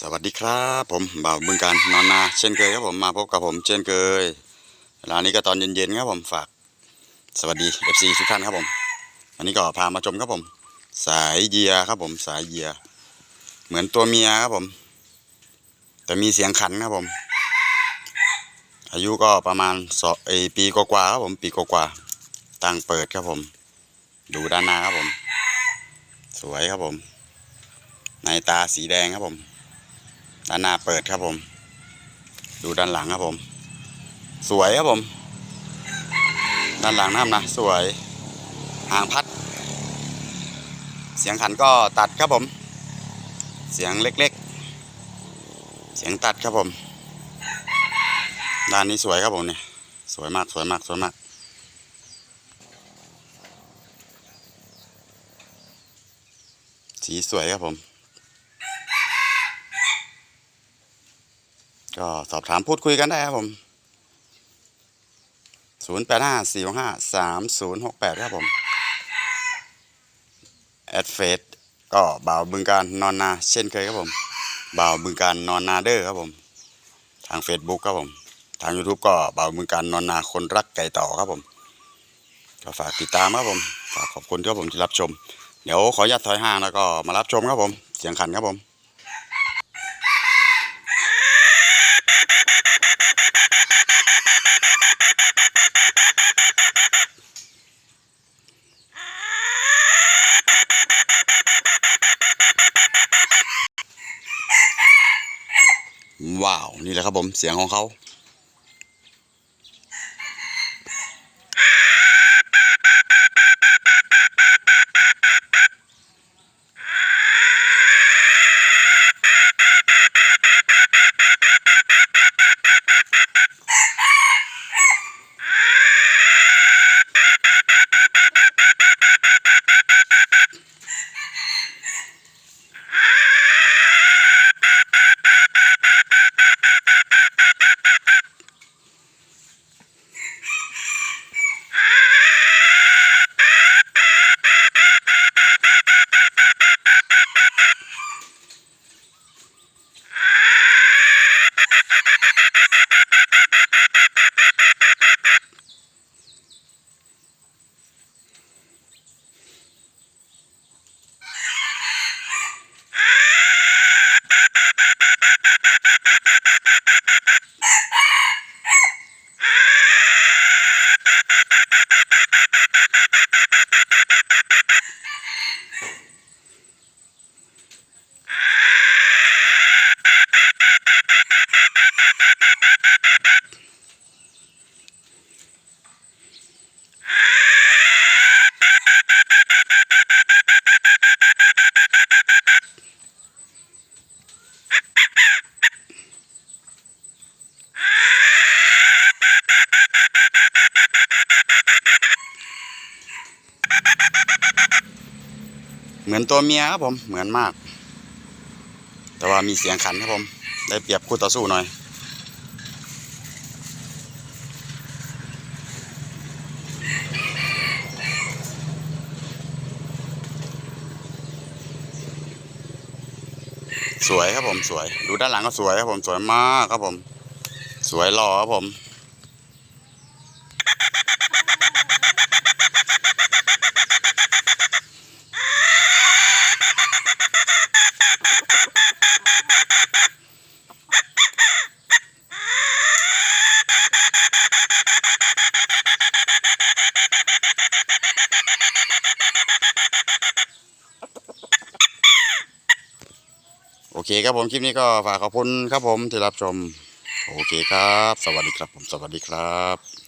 สวัสดีครับผมบ่าวบึงการนอนนาเช่นเคยครับผมมาพบกับผมเช่นเคยเวลานี้ก็ตอนเย็นๆครับผมฝากสวัสดี FC ทุกท่านครับผมอันนี้ก็พามาชมครับผม สายเยียครับผมสายเยีย เหมือนตัวเมียครับผม แต่มีเสียงขันครับผม อายุก็ประมาณสองไอปีกว่าครับผมปีกว่าตั้งเปิดครับผม ดูด้านหน้าครับผม สวยครับผมในตาสีแดงครับผม ด้านหน้าเปิดครับผม ดูด้านหลังครับผม สวยครับผม ด้านหลังนะครับนะ สวยหางพัด เสียงขันก็ตัดครับผม เสียงเล็กๆ เสียงตัดครับผม ด้านนี้สวยครับผมเนี่ย สวยมากสวยมากสวยมากสีสวยครับผม ก็สอบถามพูดคุยกันได้ครับผม 0 8 5 4 6 5 3 0 6 8 ครับผม แอดเฟสก็บ่าวบึงการนอนนา เช่นเคยครับผมบ่าวบึงการนอนนาเด้อครับผม ทาง Facebook ครับผม ทาง YouTube ก็บ่าวบึงการนอนนาคนรักไก่ต่อครับผม ก็ฝากติดตามครับผม ฝากขอบคุณครับผมที่รับชม เดี๋ยวขออนุญาตถอยห่างแล้วก็มารับชมครับผม เสียงขันครับผม ว้าว นี่แหละครับผมเสียงของเขา เหมือนตัวเมียครับผมเหมือนมาก แต่ว่ามีเสียงขันครับผม ได้เปรียบคู่ต่อสู้หน่อยสวยครับผมสวย ดูด้านหลังก็สวยครับผมสวยมากครับผม สวยหล่อครับผม โอเคครับผมคลิปนี้ก็ฝากขอบคุณครับผมที่รับชม โอเคครับ สวัสดีครับผมสวัสดีครับ